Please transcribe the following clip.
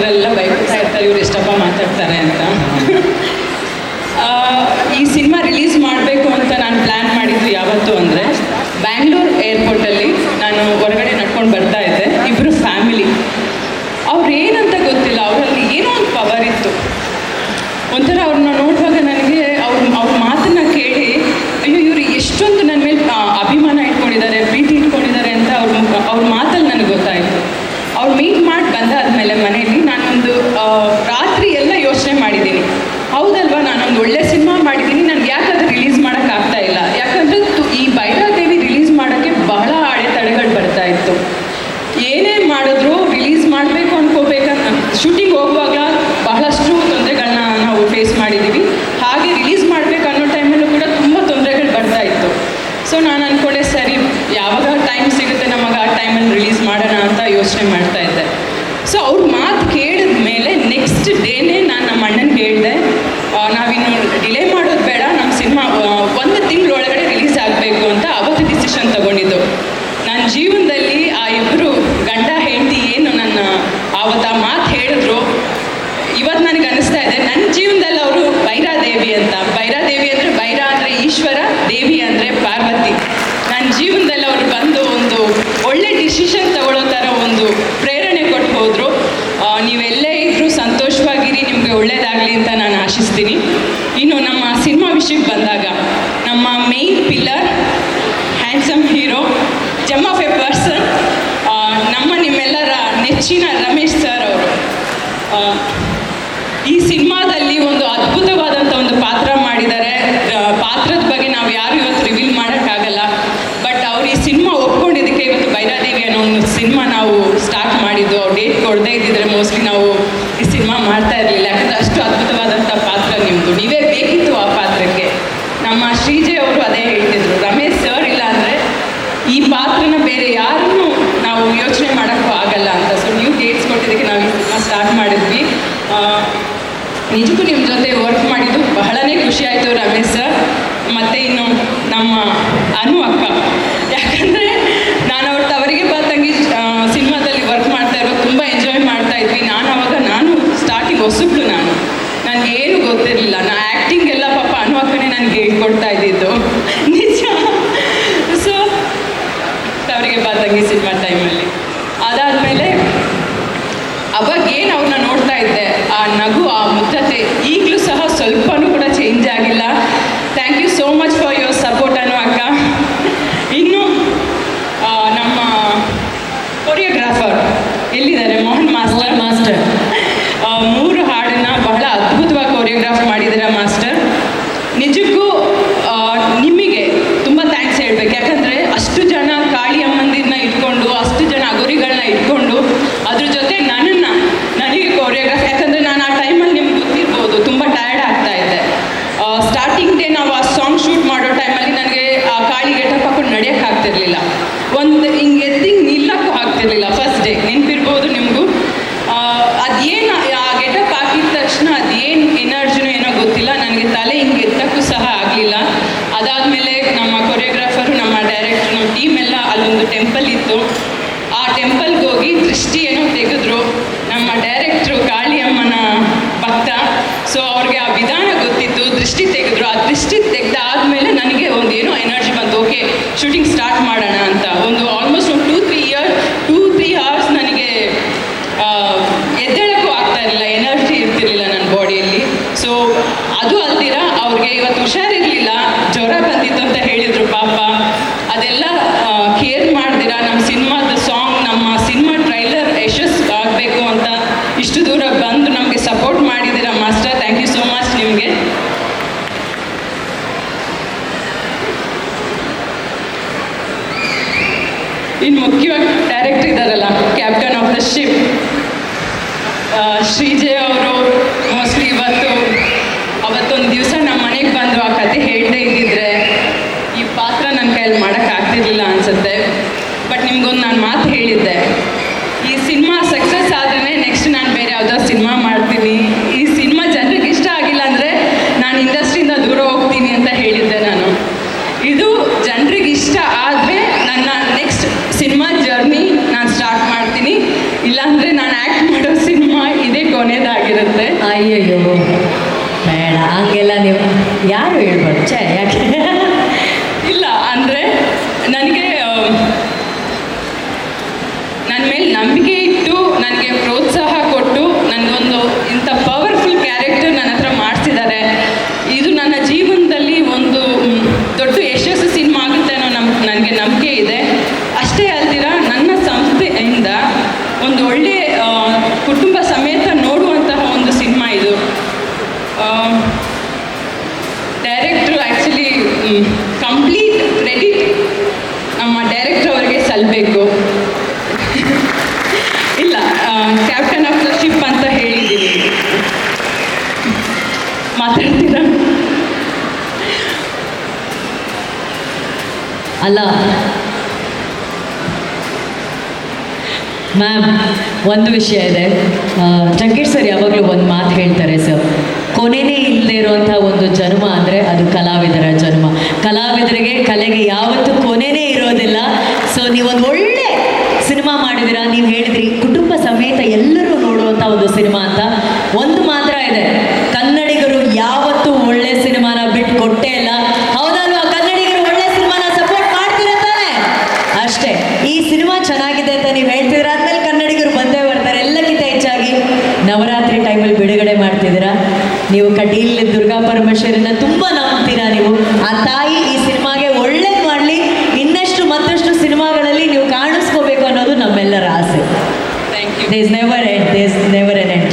ಜನರೆಲ್ಲ ಬೈಕೊಳ್ತಾ ಇರ್ತಾರೆ, ಇವ್ರು ಎಷ್ಟಪ್ಪ ಮಾತಾಡ್ತಾರೆ ಅಂತ. ಈ ಸಿನಿಮಾ ರಿಲೀಸ್ ಮಾಡಬೇಕು ಅಂತ ನಾನು ಪ್ಲ್ಯಾನ್ ಮಾಡಿದ್ದು ಯಾವತ್ತು ಅಂದರೆ ಬ್ಯಾಂಗ್ಳೂರು ಏರ್ಪೋರ್ಟಲ್ಲಿ ನಾನು ಹೊರಗಡೆ ನಡ್ಕೊಂಡು ಬರ್ತಾ ಇದ್ದೆ ಇಬ್ಬರು ಫ್ಯಾಮಿಲಿ. ಅವ್ರು ಏನಂತ ಗೊತ್ತಿಲ್ಲ, ಅವರಲ್ಲಿ ಏನೋ ಒಂದು ಪವರ್ ಇತ್ತು. ಒಂಥರ ಅವ್ರನ್ನ ನೋಡುವಾಗ ನನಗೆ ಅವ್ರ ಅವ್ರ ಮಾತನ್ನ ಕೇಳಿ, ಅಯ್ಯೋ, ಇವರು ಎಷ್ಟೊಂದು ನನ್ನ ಮೇಲೆ ಅಭಿಮಾನ ಇಟ್ಕೊಂಡಿದ್ದಾರೆ, ಪ್ರೀತಿ ಇಟ್ಕೊಂಡಿದ್ದಾರೆ ಅಂತ ಅವ್ರ ಅವ್ರ ಮಾತಲ್ಲಿ ನನಗೆ ಗೊತ್ತಾಯಿತು. ಅವ್ರು ಮೀಟ್ ಮಾಡಿ ಬಂದಾದ್ಮೇಲೆ ಮನೆಯಲ್ಲಿ ನಾನೊಂದು ಆ, ರಾತ್ರಿ ಎಲ್ಲ ಯೋಚನೆ ಮಾಡಿದ್ದೀನಿ ಹೌದಲ್ವಾ ನಾನೊಂದು ಒಳ್ಳೆ ಸಿನಿಮಾ ಮಾಡಿದ್ದೀನಿ ನನಗೆ ಯಾಕಾದ್ರೆ ರಿಲೀಸ್ ಮಾಡೋಕ್ಕಾಗ್ತಾ ಇಲ್ಲ ಯಾಕಂದರೆ ಈ ಭೈರಾದೇವಿ ರಿಲೀಸ್ ಮಾಡೋಕ್ಕೆ ಬಹಳ ಅಡೆತಡೆಗಳು ಬರ್ತಾ ಇತ್ತು ಏನೇ ಮಾಡಿದ್ರು ರಿಲೀಸ್ ಮಾಡಬೇಕು ಅನ್ಕೋಬೇಕಂತ ಶೂಟಿಂಗ್ ಹೋಗುವಾಗ ಬಹಳಷ್ಟು ತೊಂದರೆಗಳನ್ನ ನಾವು ಫೇಸ್ ಮಾಡಿದ್ದೀವಿ ಹಾಗೆ ರಿಲೀಸ್ ಮಾಡಬೇಕು ಅನ್ನೋ ಟೈಮಲ್ಲೂ ಕೂಡ ತುಂಬ ತೊಂದರೆಗಳು ಬರ್ತಾ ಇತ್ತು. ಸೊ ನಾನು ಅಂದ್ಕೊಂಡೆ ಸರಿ, ಯಾವಾಗ ಟೈಮ್ ಸಿಗುತ್ತೆ ನಮಗೆ ಆ ಟೈಮಲ್ಲಿ ರಿಲೀಸ್ ಮಾಡೋಣ ಅಂತ ಯೋಚನೆ ಮಾಡ್ತಾ ಇದ್ದೆ. ಸೊ ಅವ್ರ ಮಾತು ಕೇಳಿದ ಮೇಲೆ ನೆಕ್ಸ್ಟ್ ಡೇನೇ ನಾನು ನಮ್ಮ ಅಣ್ಣನಿಗೆ ಹೇಳಿದೆ ನಾವಿನ್ನು ಡಿಲೇ ಮಾಡೋದು ಬೇಡ ನಮ್ಮ ಸಿನಿಮಾ ಒಂದು ತಿಂಗಳೊಳಗಡೆ ರಿಲೀಸ್ ಆಗಬೇಕು ಅಂತ ಅವತ್ತು ಡಿಸಿಷನ್ ತಗೊಂಡಿದ್ದು. ನನ್ನ ಜೀವನದಲ್ಲಿ ಆ ಇಬ್ಬರು ಗಂಡ ಹೆಂಡತಿ ಏನು ನನ್ನ ಆವತ್ತು ಆ ಮಾತು ಹೇಳಿದ್ರು ಇವತ್ತು ನನಗೆ ಅನಿಸ್ತಾ ಇದೆ ನನ್ನ ಜೀವನದಲ್ಲಿ ಅವರು ಭೈರಾದೇವಿ ಅಂತ. ಭೈರಾದೇವಿ ಅಂದರೆ ಭೈರ ಅಂದರೆ ಈಶ್ವರ, ದೇವಿ ಅಂದರೆ ಪಾರ್ವತಿ. ನನ್ನ ಜೀವನದಲ್ಲಿ ಅವರು ಬಂದು ಒಂದು ಒಳ್ಳೆ ಡಿಸಿಷನ್ ತಗೊಳ್ಳೋ ಥರ ಒಂದು ಪ್ರೇರಣೆ ಕೊಟ್ಟು ಹೋದರು. ನೀವೆಲ್ಲೇ ಇದ್ದರೂ ಸಂತೋಷವಾಗಿರಿ, ನಿಮಗೆ ಒಳ್ಳೇದಾಗಲಿ ಅಂತ ನಾನು ಆಶಿಸ್ತೀನಿ. ಇನ್ನು ನಮ್ಮ ಸಿನಿಮಾ ವಿಷಯಕ್ಕೆ ಬಂದಾಗ ನಮ್ಮ main pillar handsome hero gem of a person ನಮ್ಮ ನಿಮ್ಮೆಲ್ಲರ ನೆಚ್ಚಿನ ರಮೇಶ್ ಸರ್ ಅವರು ಈ ಸಿನಿಮಾದಲ್ಲಿ ಒಂದು ಅದ್ಭುತವಾದಂಥ ಒಂದು ಪಾತ್ರ ಮಾಡಿದ್ದಾರೆ ಆ, ಪಾತ್ರದ ಬಗ್ಗೆ ನಾವು ಯಾರು ಇವತ್ತು ರಿವೀಲ್ ಮಾಡೋಕ್ಕಾಗಲ್ಲ ಬಟ್ ಅವ್ರು ಈ ಸಿನಿಮಾ ಒಪ್ಕೊಂಡಿದ್ದಕ್ಕೆ ಇವತ್ತು ಬೈರಾದೇವಿ ಅನ್ನೋ ಒಂದು ಸಿನಿಮಾ ನಾವು ಸ್ಟಾರ್ಟ್ ಮಾಡಿದ್ದು ಅವ್ರು ಡೇಟ್ ಕೊಡದೇ ಇದ್ದಿದ್ರೆ ಮೋಸ್ಟ್ಲಿ ನಾವು ಈ ಸಿನಿಮಾ ಮಾಡ್ತಾ ಇರಲಿಲ್ಲ ಯಾಕಂದರೆ ಅಷ್ಟು ಅದ್ಭುತವಾದಂಥ ಪಾತ್ರ ನಿಮ್ಮದು ನೀವೇ ಬೇಕಿತ್ತು ಆ ಪಾತ್ರಕ್ಕೆ. ನಮ್ಮ ಶ್ರೀಜಯ್ ಅವರು ಅದೇ ಹೇಳ್ತಿದ್ರು. ರಮೇಶ್ ಸರ್ ಇಲ್ಲ ಅಂದರೆ ಈ ಪಾತ್ರನ ಬೇರೆ ಯಾರನ್ನೂ ನಾವು ಯೋಚನೆ ಮಾಡೋಕ್ಕೂ ಆಗಲ್ಲ ಅಂತ. ಸೊ ನೀವು ಡೇಟ್ಸ್ ಕೊಟ್ಟಿದ್ದಕ್ಕೆ ನಾವು ಸ್ಟಾರ್ಟ್ ಮಾಡಿದ್ವಿ. ನಿಜಕ್ಕೂ ನಿಮ್ಮ ಜೊತೆ ವರ್ಕ್ ಮಾಡಿದ್ದು ಬಹಳನೇ ಖುಷಿ ಆಯಿತು ರಮೇಶ್ ಸರ್ ಮತ್ತು ಇನ್ನು ನಮ್ಮ ಅನು ಅಕ್ಕ. ಯಾಕಂದರೆ ನಾನು ಅವ್ರ ತವರಿಗೆ ತಂಗಿ ಸಿನಿಮಾದಲ್ಲಿ ವರ್ಕ್ ಮಾಡ್ತಾ ಇರೋದು ತುಂಬ ಎಂಜಾಯ್ ಮಾಡ್ತಾ ಇದ್ವಿ. ನಾನು ಅವಾಗ ನಾನು ಸ್ಟಾರ್ಟಿಂಗ್ ಹೊಸಬ್ಳು ನಾನು ಗೊತ್ತಿರಲಿಲ್ಲ. ನಾ ಆ್ಯಕ್ಟಿಂಗ್ ಎಲ್ಲ ಪಾಪ ಅನು ಅಕ್ಕನೇ ನನಗೆ ಹೇಳ್ಕೊಡ್ತಾ ಇದ್ದಿದ್ದು. ನಿಜ. ಸೊ ಅವರಿಗೆ ಬಾತಂಗಿ ಸಿನಿಮಾ ಟೈಮಲ್ಲಿ ಅದಾದಮೇಲೆ ಅವಾಗ ಏನು ಅವ್ರನ್ನ ನೋಡ್ತಾ ಇದ್ದೆ, ಆ ನಗು, ಆ ಮುದ್ದತೆ ಈಗಲೂ ಸಹ ಸ್ವಲ್ಪನೂ ಕೂಡ ಚೇಂಜ್ ಆಗಿಲ್ಲ thank you so much for your support ಅನ್ನೋ ಅಕ್ಕ ಇನ್ನು ಆ, ನಮ್ಮ ಕೊರಿಯೋಗ್ರಾಫರ್ ಎಲ್ಲಿದ್ದಾರೆ ಮೋಹನ್ ಮಾಸ್ಟರ್ ಮಾಸ್ಟರ್ ಮೂರು ಹಾಡನ್ನ ಬಹಳ ಅದ್ಭುತವಾಗಿ ಕೊರಿಯೋಗ್ರಾಫ್ ಮಾಡಿದ್ದೀರಾ ಮಾಸ್ಟರ್ ನಿಜಕ್ಕೂ ಆ, ನಿಮಗೆ ತುಂಬ ಥ್ಯಾಂಕ್ಸ್ ಹೇಳ್ಬೇಕು ಯಾಕಂದರೆ ಅಷ್ಟು ಜನ ಕಾಳಿ ಅಮ್ಮಂದಿರನ್ನ ಇಟ್ಕೊಂಡು ಅಷ್ಟು ಜನ ಅಗೋರಿಗಳನ್ನ ಇಟ್ಕೊಂಡು ಅದ್ರ ಜೊತೆ ನನ್ನನ್ನು ನನಗೆ ಕೊರಿಯೋಗ್ರಾಫ್ ಯಾಕಂದರೆ ನಾನು ಆ ಟೈಮಲ್ಲಿ ನಿಮ್ಗೆ ಗೊತ್ತಿರ್ಬೋದು ತುಂಬ ಟಯರ್ಡ್ ಆಗ್ತಾ ಇದ್ದೆ ಸ್ಟಾರ್ಟಿಂಗ್ ಡೇ ನಾವು ಆ ಸಾಂಗ್ ಶೂಟ್ ಮಾಡೋ ಟೈಮಲ್ಲಿ ನನಗೆ ಆ ಕಾಳಿ ಗೆಟಪ್ ಹಾಕೊಂಡು ನಡೆಯೋಕ್ಕೆ ಆಗ್ತಿರ್ಲಿಲ್ಲ. ಒಂದು ಹಿಂಗೆ ಎದ್ದು ಹಿಂಗೆ ನಿಲ್ಲಕ್ಕೂ ಆಗ್ತಿರ್ಲಿಲ್ಲ ಫಸ್ಟ್ ಡೇ ನೆನಪಿರ್ಬೋದು ನಿಮಗೂ? ಅದೇನು, ಆ ಗೆಟಪ್ ಹಾಕಿದ ತಕ್ಷಣ ಅದೇನು ಎನರ್ಜಿನೂ ಏನೋ ಗೊತ್ತಿಲ್ಲ. ನನಗೆ ತಲೆ ಹಿಂಗೆ ಎತ್ತಕ್ಕೂ ಸಹ ಆಗಲಿಲ್ಲ. ಅದಾದಮೇಲೆ ನಮ್ಮ ಕೊರಿಯೋಗ್ರಾಫರು ನಮ್ಮ ಡೈರೆಕ್ಟ್ರು ನಮ್ಮ ಟೀಮ್ ಎಲ್ಲ ಅಲ್ಲೊಂದು ಟೆಂಪಲ್ ಇತ್ತು. ಆ ಟೆಂಪಲ್ಗೆ ಹೋಗಿ ದೃಷ್ಟಿ ಏನೋ ತೆಗೆದ್ರು. ನಮ್ಮ ಡೈರೆಕ್ಟ್ರು ಕಾಳಿಯಮ್ಮನ ಭಕ್ತ. ಸೊ ಅವ್ರಿಗೆ ಆ ವಿಧಾನ ಗೊತ್ತಿತ್ತು ದೃಷ್ಟಿ ತೆಗೆದ್ರು ಆ ದೃಷ್ಟಿ ತೆಗೆದಾದ್ಮೇಲೆ ನನಗೆ ಒಂದು ಏನೋ ಎನರ್ಜಿ ಬಂತು ಓಕೆ ಶೂಟಿಂಗ್ ಸ್ಟಾರ್ಟ್ ಮಾಡೋಣ ಅಂತ ಒಂದು ಆಲ್ಮೋಸ್ಟ್ ಒಂದು two three year two three hours ನನಗೆ ಆ, ಎದ್ದೇಳಕ್ಕೂ ಆಗ್ತಾ ಇರಲಿಲ್ಲ ಇರ್ತಿರ್ಲಿಲ್ಲ ನನ್ನ ಬಾಡಿಯಲ್ಲಿ. ಸೊ ಅದು ಅಲ್ದಿರ ಅವ್ರಿಗೆ ಇವತ್ತು ಹುಷಾರಿರಲಿಲ್ಲ. ಜ್ವರ ಬಂದಿತ್ತು ಅಂತ ಹೇಳಿದರು ಪಾಪ. ಅದೆಲ್ಲ ಕೇರ್ ಮಾಡ್ದಿರ ನಮ್ಮ ಸಿನಿಮಾದ ಸಾಂಗ್ ನಮ್ಮ ಸಿನಿಮಾ ಟ್ರೈಲರ್ ಯಶಸ್ಸು ಆಗಬೇಕು ಅಂತ ಇಷ್ಟು ದೂರ ಬಂದು ನಮಗೆ support ಮಾಡಿದಿರ master. Thank you so much ನಿಮಗೆ. ಇನ್ನು ಮುಖ್ಯವಾಗಿ ಡೈರೆಕ್ಟರ್ ಇದ್ದಾರಲ್ಲ captain of the ship Srijay ಅವರು. ಮಾಡೋಕ್ಕೆ ಆಗ್ತಿರ್ಲಿಲ್ಲ ಅನಿಸುತ್ತೆ. ಬಟ್ ನಿಮ್ಗೊಂದು ನಾನು ಮಾತು ಹೇಳಿದ್ದೆ. ಈ ಸಿನಿಮಾ ಸಕ್ಸಸ್ ಆದ್ರೆ ನೆಕ್ಸ್ಟ್ ನಾನು ಬೇರೆ ಯಾವುದೋ ಸಿನಿಮಾ ಮಾಡ್ತೀನಿ. ಈ ಸಿನಿಮಾ ಜನರಿಗೆ ಇಷ್ಟ ಆಗಿಲ್ಲ ಅಂದರೆ ನಾನು ಇಂಡಸ್ಟ್ರಿಯಿಂದ ದೂರ ಹೋಗ್ತೀನಿ ಅಂತ ಹೇಳಿದ್ದೆ ನಾನು. ಇದು ಜನರಿಗೆ ಇಷ್ಟ ಆದರೆ ನನ್ನ ನೆಕ್ಸ್ಟ್ ಸಿನಿಮಾ ಜರ್ನಿ ನಾನು ಸ್ಟಾರ್ಟ್ ಮಾಡ್ತೀನಿ. ಇಲ್ಲಾಂದರೆ ನಾನು ಆ್ಯಕ್ಟ್ ಮಾಡೋ ಸಿನಿಮಾ ಇದೇ ಕೊನೆಯದಾಗಿರುತ್ತೆ ಅಯ್ಯಯ್ಯೋ, ಬೇಡ, ಹಂಗೆಲ್ಲ ನೀವು ಯಾರು ಹೇಳ್ಬಾರ್ದು? ಚೆ ಯಾಕೆ ನಂಬಿಕೆ ಇಟ್ಟು ನನಗೆ ಪ್ರೋತ್ಸಾಹ ಅಲ್ಲ. ಮ್ಯಾಮ್ ಒಂದು ವಿಷಯ ಇದೆ. ಆ, ಸರ್ ಯಾವಾಗಲೂ ಒಂದು ಮಾತು ಹೇಳ್ತಾರೆ ಸರ್ ಕೊನೆನೇ ಇಲ್ಲದೆ ಇರುವಂಥ ಒಂದು ಜನ್ಮ ಅಂದರೆ ಅದು ಕಲಾವಿದರ ಜನ್ಮ. ಕಲಾವಿದರಿಗೆ ಕಲೆಗೆ ಯಾವತ್ತೂ ಕೊನೆನೇ ಇರೋದಿಲ್ಲ. ಸೊ ನೀವೊಂದು ಒಳ್ಳೆ ಸಿನಿಮಾ ಮಾಡಿದಿರಾ ನೀವು ಹೇಳಿದ್ರಿ ಕುಟುಂಬ ಸಮೇತ ಎಲ್ಲರೂ ನೋಡುವಂಥ ಒಂದು ಸಿನಿಮಾ ಅಂತ. ಒಂದು ಮಾತ್ರ ಇದೆ ಕನ್ನಡಿಗರು ಯಾವತ್ತೂ ಒಳ್ಳೆ ಸಿನಿಮಾನ ಬಿಟ್ಟು ಕೊಟ್ಟೇ ಇಲ್ಲ ಹೌದಲ್ವಾ ಕನ್ನಡಿಗರು ಒಳ್ಳೆ ಸಿನಿಮಾನ ಸಪೋರ್ಟ್ ಮಾಡ್ತೀರ ತಾನೆ ಅಷ್ಟೇ ಈ ಸಿನಿಮಾ ಚೆನ್ನಾಗಿದೆ ಅಂತ ನೀವು ಹೇಳ್ತಿದ್ರ ಆದ್ಮೇಲೆ ಕನ್ನಡಿಗರು ಬಂದೇ ಬರ್ತಾರೆ ಎಲ್ಲಕ್ಕಿಂತ ಹೆಚ್ಚಾಗಿ ನವರಾತ್ರಿ ಟೈಮಲ್ಲಿ ಬಿಡುಗಡೆ ಮಾಡ್ತಿದ್ದೀರಾ ನೀವು ಕಟೀಲ್ ದುರ್ಗಾ ಪರಮೇಶ್ವರಿನ ತುಂಬ ನಂಬ್ತೀರಾ ನೀವು? ಆ ತಾಯಿ ಈ ಸಿನಿಮಾಗೆ ಒಳ್ಳೇದು ಮಾಡಲಿ ಇನ್ನಷ್ಟು ಮತ್ತಷ್ಟು ಸಿನಿಮಾಗಳಲ್ಲಿ ನೀವು ಕಾಣಿಸ್ಕೋಬೇಕು ಅನ್ನೋದು ನಮ್ಮೆಲ್ಲರ ಆಸೆ. Thank you days never end days never N end